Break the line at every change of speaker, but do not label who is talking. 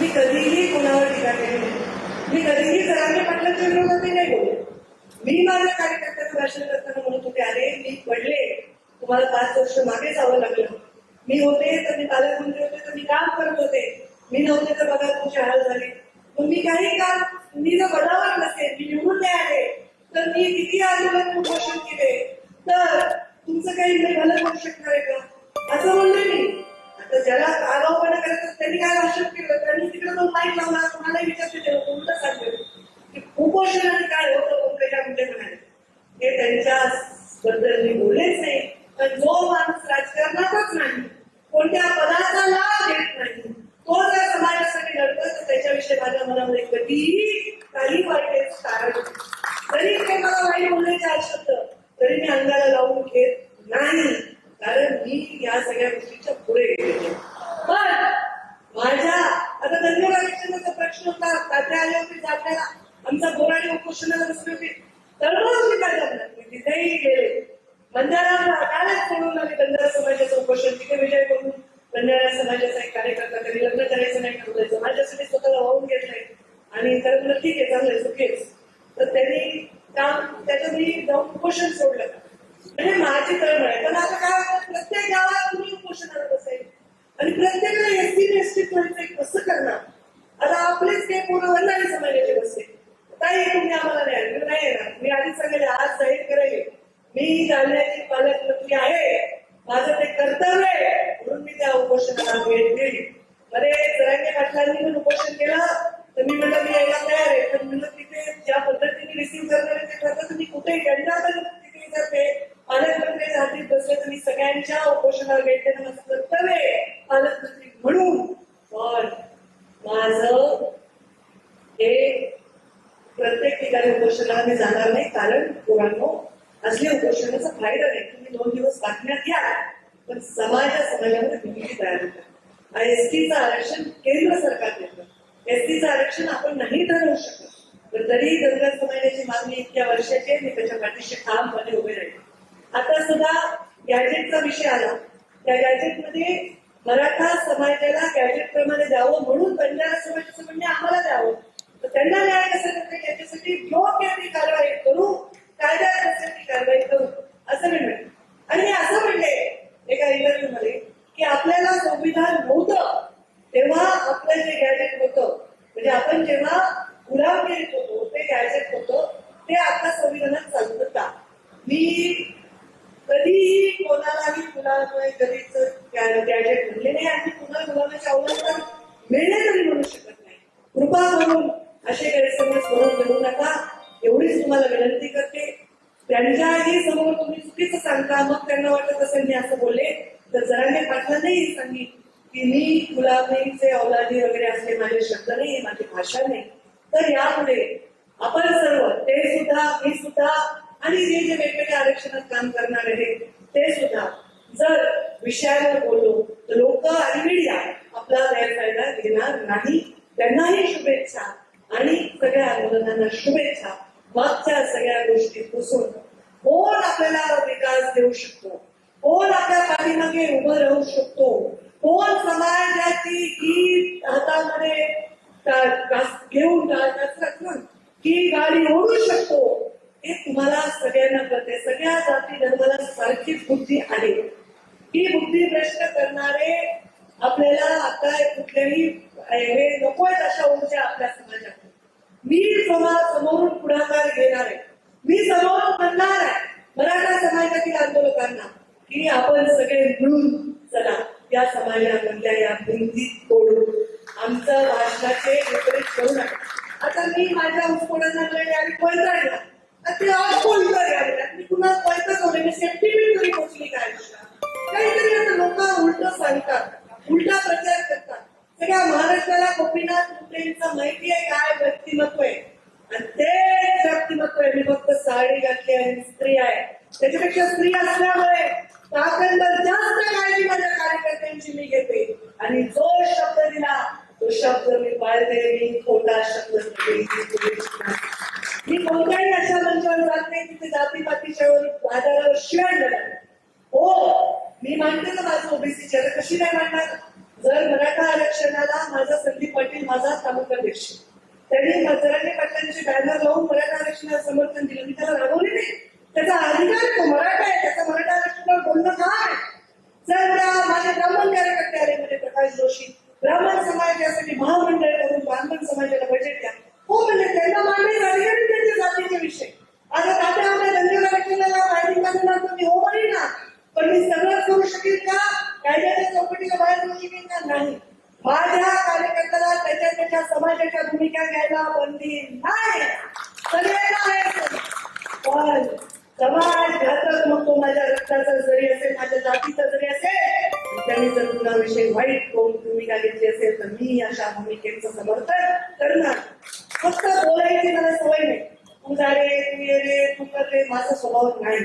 मी कधीही कुणावर टीका केली नाही. मी कधीही सरांनी पाटलांच्या विरोधात नाही बोलले. मी माझ्या कार्यकर्त्याचं भाषण करताना म्हणत होते अरे मी पडले. तुम्हाला पाच वर्ष मागे जावं लागलं. मी होते तर मी पालकमंत्री होते तर मी काम करत होते. मी नव्हते तर बघा तुमचे हाल झाले. मग मी काही काम मी जर बदावर नसेल मी निवडून नाही आले तर मी किती आंदोलन उपोषण केले? उपोषण काय होतं पंकजा मुंडे म्हणाले हे त्यांच्या बद्दल मी बोललेच नाही पण जो माणूस राजकारणातच नाही कोणत्या पदाचा लाभ घेत नाही तो जर समाजासाठी लढतो तर त्याच्याविषयी माझ्या मनामध्ये कधीही काही वाईट कारण जरी ते मला वाईट बोलले चार शब्द तरी मी अंगाला लावून घेत नाही कारण मी या सगळ्या गोष्टीच्या पुढे गेलेले पण माझ्या आता धन्यवाद आरक्षणाचा प्रश्न होता तात्या आले होते जात्याला आमचा बोराडी उपोषणाला बसले होते तळमळ होती माझ्या मनात. मी तिथेही गेले बंजारा कालच म्हणून आम्ही बंधारा समाजाचं उपोषण तिथे विजय करून बंजारा समाजाचा एक कार्यकर्ता कधी लग्न करायचं नाही ठरवलंय माझ्यासाठी स्वतःला वाहून घेतलंय आणि तर म्हणलं ठीक आहे चांगलं सुखेच तर त्यांनी काम त्याचं मी जाऊन उपोषण सोडलं. म्हणजे माझी तळमळ आहे पण आता काय प्रत्येक गावात तुम्ही आणत असेल. आणि प्रत्येकाला एसटी एसटी करायचं कसं करणार? आता आपलेच काही पूर्ण वंजारी समाजाचे बसते काही तुम्ही आम्हाला नाही मी नाही येणार. मी आधीच सांगेल आज जाहीर करायला मी जालन्याची पालकमंत्री आहे. माझं ते कर्तव्य आहे. म्हणून मी त्या उपोषणाला भेट दिली मध्ये जरांगे पाटलांनी पण उपोषण केलं तर मी म्हटलं मी यायला तयार आहे. पण म्हणलं तिथे ज्या पद्धतीने रिसिव्ह करणारे ते करतात तुम्ही कुठे त्यांना पण तिथे करते पालकमंत्री हाती बसले तर मी सगळ्यांच्या उपोषणाला भेट देणं माझं कर्तव्य आहे पालकमंत्री म्हणून. पण माझं हे प्रत्येक ठिकाणी उपोषणाला मी जाणार नाही. कारण पोरांनो असल्या उपोषणाचा फायदा नाही. तुम्ही दोन दिवस बातम्यात घ्या. पण समाजा समाजामध्ये भीती तयार होतात एसटीचं आरक्षण केंद्र सरकार देतं. एसटीचं आरक्षण आपण नाही ठरवू शकत. पण तरी धनगर समाजाची मागणी इतक्या वर्षाची आहे मी त्याच्या पाठीशी ठामपणे उभे राहील आता सुद्धा गॅजेटचा विषय आला. त्या गॅजेटमध्ये मराठा समाजाला गॅजेट प्रमाणे द्यावं म्हणून बंजारा समाजाचं म्हणणे आम्हाला द्यावं. तर त्यांना न्याय कसं करता याच्यासाठी योग्य ती कारवाई करू कायदा येतो. असं मी आणि मी असं म्हणले एका इंटरव्ह्यू मध्ये की आपल्याला संविधान नव्हतं तेव्हा आपलं जे गॅजेट होतं म्हणजे आपण जेव्हा गुलामगिरीत होतो ते गॅजेट होतं ते आता संविधानात चालतं मी कधीही कोणालाही मुलामुळे कधीच गॅजेट म्हणले नाही आणि पुन्हा मुलांच्या अवलंबन मिळणे बोलले तर जरांगे पाटलांनाही सांगितलं की मी तुला मीचे औलादी वगैरे असले माझे शब्द नाही माझी भाषा नाही. तर यापुढे आपण सर्व ते सुद्धा मी सुद्धा आणि जे जे वेगवेगळ्या आरक्षणात काम करणार आहे ते सुद्धा जर विषयावर बोललो तर लोक आणि मीडिया आपला गैरफायदा घेणार नाही. त्यांनाही शुभेच्छा आणि सगळ्या आंदोलनांना शुभेच्छा. मागच्या सगळ्या गोष्टी पुसून कोण आपल्याला विकास देऊ शकतो? कोण आपल्या पाठीमागे उभं राहू शकतो? कोण समाजाची ही हातामध्ये घेऊन का- ही गाडी ओढू शकतो? हे तुम्हाला सगळ्यांना कळते सगळ्या जाती धर्माला सारखीच बुद्धी आहे. ही बुद्धी प्रश्न करणारे आपल्याला आता कुठल्याही हे नकोय अशा ऊर्जा आपल्या समाजात. मी समाज समोरून पुढाकार घेणार आहे. मी समोरून म्हणणार आहे. मराठा समाजातील आंदोलकांना. की आपण सगळे मिळून चला या समाजामधल्या या भिंती तोडू आमचं भाषणाचे विपरीत करू नका. आता मी माझ्या उस्फोटांना वेळ आणि पळताय ना ते आज बोलतोय यावेळेला. मी पुन्हा पळतच होते मी सेफ्टी बिल तरी पोचली काय काहीतरी आता लोक उलट सांगतात उलटा प्रचार करतात. सगळ्या महाराष्ट्राला गोपीनाथ मुंडेंचं माहिती आहे काय व्यक्तिमत्व आहे? आणि ते व्यक्तिमत्व आहे. मी फक्त साडी घातली आणि स्त्री आहे. त्याच्यापेक्षा स्त्री असल्यामुळे ताकदवर जास्त काळजी माझ्या कार्यकर्त्यांची मी घेते. आणि जो शब्द दिला तो शब्द मी पाळते. मी खोटा शब्द मी कोणत्याही अशा मंचावर जात नाही तिथे जातीपातीच्या आधारावर शिवाय हो मी मानते ना माझं ओबीसीच्या आता कशी नाही मांडणार जर मराठा आरक्षणाला माझा संदीप पाटील माझा तालुकाध्यक्ष त्यांनी मजरांनी पाटलांचे बॅनर लावून मराठा आरक्षणाला समर्थन दिलं. मी त्याला रागवले नाही. त्याचा अधिकार आहे तो मराठा आहे त्याचा मराठा आरक्षणावर बोलणं काय जर माझ्या माझे ब्राह्मण कार्यकर्ते आले म्हणजे प्रकाश जोशी ब्राह्मण समाजासाठी महामंडळ करून ब्राह्मण समाजाला बजेट द्या हो म्हणजे त्यांना मांडणे अधिकारी त्यांच्या जातीचे विषय. आता तात्या आपल्या धनगर आरक्षणाला माहिती करणार तर मी हो म्हणेन ना. पण मी सगळंच करू शकेल का? कायद्याच्या चौकटीच्या बाहेर करू शकेल का? नाही. माझ्या कार्यकर्त्याला त्याच्या त्याच्या समाजाच्या भूमिका घ्यायला बंदी नाही. सगळ्यांना आहे पण समाज घातक मग तो माझ्या रक्ताचा जरी असेल माझ्या जातीचा जरी असेल त्यांनी जर तुझ्याविषयी वाईट कोण भूमिका घेतली असेल तर मी अशा भूमिकेचं समर्थन करणार. फक्त बोलायची मला सवय नाही. तू जा रे तू ये रे तू कर रे माझा स्वभाव नाही.